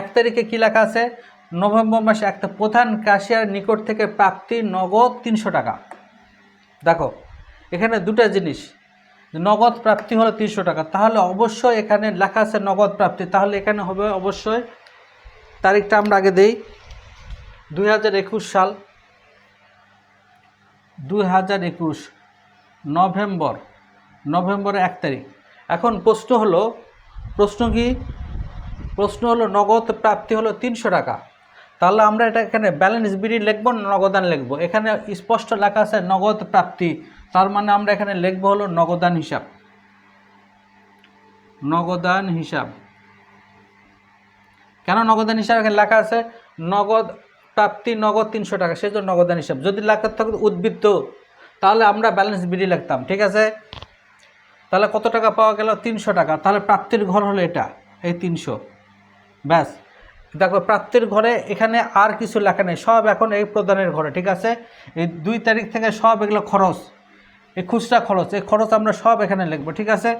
এক তারিখে কী লেখা আছে? নভেম্বর মাসে একটা প্রধান কাশিয়ার নিকট থেকে প্রাপ্তি নগদ তিনশো টাকা। দেখো, এখানে দুটো জিনিস। নগদ প্রাপ্তি হলো তিনশো টাকা। তাহলে অবশ্যই এখানে লেখা আছে নগদ প্রাপ্তি। তাহলে এখানে হবে অবশ্যই তারিখটা আমরা আগে দেই। দুই হাজার একুশ সাল, দুই হাজার একুশ নভেম্বর। নভেম্বরের এক তারিখ। এখন প্রশ্ন হলো, প্রশ্ন কি? প্রশ্ন হলো, নগদ প্রাপ্তি হলো তিনশো টাকা। তাহলে আমরা এটা এখানে ব্যালেন্স বিডি লিখব নগদান লিখব? এখানে স্পষ্ট লেখা আছে নগদ প্রাপ্তি। তার মানে আমরা এখানে লিখব হলো নগদান হিসাব। নগদান হিসাব। কেন নগদান হিসাব? এখানে লেখা আছে, নগদ প্রাপ্তি নগদ তিনশো টাকা সেই জন্য নগদান হিসাব। যদি লেখা থাকতো উদ্বৃত্ত, তাহলে আমরা ব্যালেন্স বিডি লিখতাম, ঠিক আছে? তাহলে কত টাকা পাওয়া গেল? তিনশো টাকা। তাহলে প্রাপ্তির ঘর হলো এটা, এই তিনশো। ব্যাস। দেখো, প্রাপ্তির ঘরে এখানে আর কিছু লেখা নেই। সব এখন এই প্রধানের ঘরে, ঠিক আছে? এই দুই তারিখ থেকে সব এগুলো খরচ, এই খুচরা খরচ, এই খরচ আমরা সব এখানে লিখব, ঠিক আছে?